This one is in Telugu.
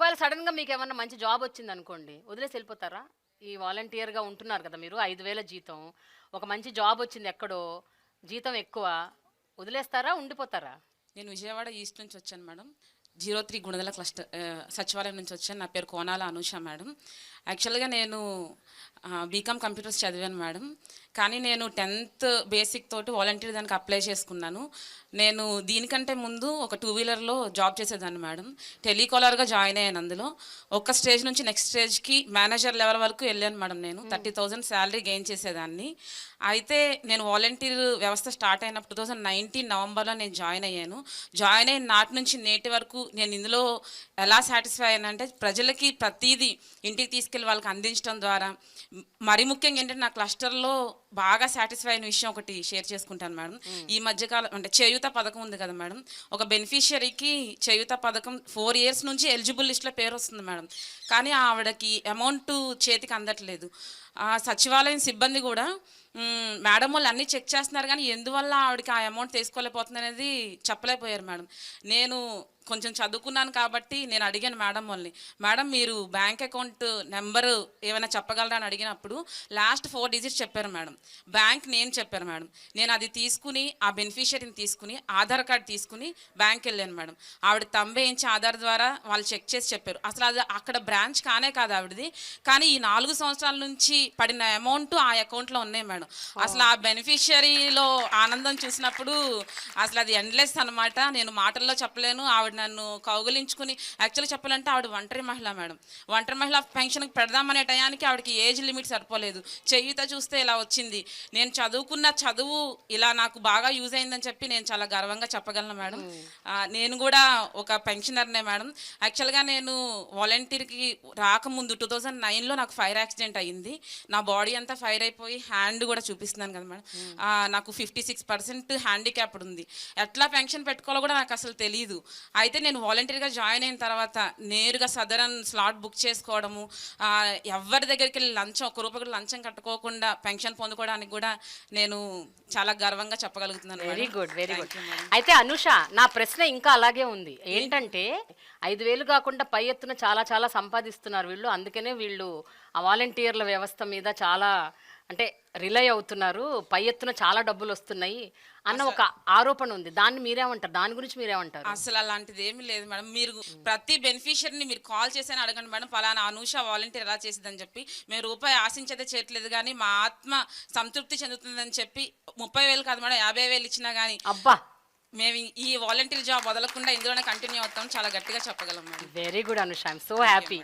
ఒకవేళ సడన్గా మీకు ఏమన్నా మంచి జాబ్ వచ్చింది అనుకోండి వదిలేసి వెళ్ళిపోతారా? ఈ వాలంటీర్గా ఉంటున్నారు కదా మీరు ఐదు వేల జీతం. ఒక మంచి జాబ్ వచ్చింది ఎక్కడో జీతం ఎక్కువ వదిలేస్తారా ఉండిపోతారా? నేను విజయవాడ ఈస్ట్ నుంచి వచ్చాను madam. Zero three Gunadala cluster సచివాలయం నుంచి వచ్చాను. నా పేరు కోనాల అనూష మేడం. యాక్చువల్గా నేను బీకామ్ కంప్యూటర్స్ చదివాను మేడం. కానీ నేను టెన్త్ బేసిక్ తోటి వాలంటీర్ దానికి అప్లై చేసుకున్నాను. నేను దీనికంటే ముందు ఒక టూ వీలర్లో జాబ్ చేసేదాన్ని మేడం. టెలికాలర్గా జాయిన్ అయ్యాను అందులో. ఒక స్టేజ్ నుంచి నెక్స్ట్ స్టేజ్కి మేనేజర్ లెవెల్ వరకు వెళ్ళాను మేడం నేను. థర్టీ థౌజండ్ శాలరీ గెయిన్ చేసేదాన్ని. అయితే నేను వాలంటీర్ వ్యవస్థ స్టార్ట్ అయినప్పుడు టూ థౌజండ్ నైన్టీన్ నవంబర్లో నేను జాయిన్ అయ్యాను. జాయిన్ అయిన నాటి నుంచి నేటి వరకు నేను ఇందులో ఎలా సాటిస్ఫై అయ్యానంటే ప్రజలకి ప్రతిదీ ఇంటికి తీసుకెళ్ళి వాళ్ళకి అందించడం ద్వారా. మరి ముఖ్యంగా ఏంటంటే నా క్లస్టర్లో బాగా సాటిస్ఫై అయిన విషయం ఒకటి షేర్ చేసుకుంటాను మేడం. ఈ మధ్యకాలం అంటే చేయూత పథకం ఉంది కదా మేడం. ఒక బెనిఫిషియరీకి చేయూత పథకం ఫోర్ ఇయర్స్ నుంచి ఎలిజిబుల్ లిస్ట్లో పేరు వస్తుంది మేడం. కానీ ఆవిడకి అమౌంట్ చేతికి అందట్లేదు. ఆ సచివాలయం సిబ్బంది కూడా మేడం వాళ్ళు అన్నీ చెక్ చేస్తున్నారు కానీ ఎందువల్ల ఆవిడకి ఆ అమౌంట్ తీసుకోలేకపోతుంది అనేది చెప్పలేకపోయారు మేడం. నేను కొంచెం చదువుకున్నాను కాబట్టి నేను అడిగాను మేడం వాళ్ళని మేడం మీరు బ్యాంక్ అకౌంట్ నెంబరు ఏమైనా చెప్పగలరా అని అడిగినప్పుడు లాస్ట్ ఫోర్ డిజిట్స్ చెప్పారు మేడం. బ్యాంక్ నేను చెప్పారు మేడం. నేను అది తీసుకుని ఆ బెనిఫిషియరీని తీసుకుని ఆధార్ కార్డ్ తీసుకుని బ్యాంక్ వెళ్ళాను మేడం. ఆవిడ తంబేయించి ఆధార్ ద్వారా వాళ్ళు చెక్ చేసి చెప్పారు. అసలు అది అక్కడ బ్రాంచ్ కానే కాదు ఆవిడది. కానీ ఈ నాలుగు సంవత్సరాల నుంచి పడిన అమౌంట్ ఆ అకౌంట్లో ఉన్నాయి మేడం. అసలు ఆ బెనిఫిషియరీలో ఆనందం చూసినప్పుడు అసలు అది ఎండ్లెస్ అనమాట నేను మాటల్లో చెప్పలేను. ఆవిడ నన్ను కౌగులించుకుని యాక్చువల్గా చెప్పాలంటే ఆవిడ ఒంటరి మహిళ మేడం. ఒంటరి మహిళ పెన్షన్కి పెడదామనే టయానికి ఆవిడకి ఏజ్ లిమిట్ సరిపోలేదు. చెయ్యిత చూస్తే ఇలా వచ్చింది. నేను చదువుకున్న చదువు ఇలా నాకు బాగా యూజ్ అయిందని చెప్పి నేను చాలా గర్వంగా చెప్పగలను మేడం. నేను కూడా ఒక పెన్షనర్నే మేడం. యాక్చువల్గా నేను వాలంటీర్కి రాకముందు టూ థౌజండ్ నైన్లో నాకు ఫైర్ యాక్సిడెంట్ అయ్యింది నా బాడీ అంతా ఫైర్ అయిపోయి హ్యాండ్ కూడా చూపిస్తున్నాను కదా మేడం. నాకు ఫిఫ్టీ సిక్స్ పర్సెంట్ హ్యాండిక్యాప్డ్ ఉంది. ఎట్లా పెన్షన్ పెట్టుకోవాలో కూడా నాకు అసలు తెలియదు అయితే నేను వాలంటీర్గా జాయిన్ అయిన తర్వాత నేరుగా సదరన్ స్లాట్ బుక్ చేసుకోవడము ఎవరి దగ్గరికి వెళ్ళి లంచం ఒక రూపాయి లంచం కట్టుకోకుండా పెన్షన్ పొందుకోవడానికి కూడా నేను చాలా గర్వంగా చెప్పగలుగుతున్నాను వెరీ. Good very good. అయితే అనుష నా ప్రశ్న ఇంకా అలాగే ఉంది ఏంటంటే ఐదు వేలు కాకుండా పై ఎత్తున చాలా చాలా సంపాదిస్తున్నారు వీళ్ళు అందుకనే వీళ్ళు ఆ వాలంటీర్ల వ్యవస్థ మీద చాలా అంటే రిలై అవుతున్నారు. పై ఎత్తున చాలా డబ్బులు వస్తున్నాయి అన్న ఒక ఆరోపణ ఉంది. దాన్ని మీరేమంటారు? దాని గురించి మీరేమంటారు? అసలు అలాంటిది ఏమీ లేదు మేడం. మీరు ప్రతి బెనిఫిషియర్ని మీరు కాల్ చేసి అడగండి మేడం. పలానా అనూష వాలంటీర్ ఎలా చేసిందని చెప్పి. మేము రూపాయి ఆశించదే చేయట్లేదు కానీ మా ఆత్మ సంతృప్తి చెందుతుందని చెప్పి ముప్పై వేలు కాదు మేడం. యాభై వేలు ఇచ్చినా కానీ అబ్బా! మేము ఈ వాలంటీర్ జాబ్ వదలకుండా ఇందులోనే కంటిన్యూ అవుతాం చాలా గట్టిగా చెప్పగలం madam. Very good Anusha I'm so happy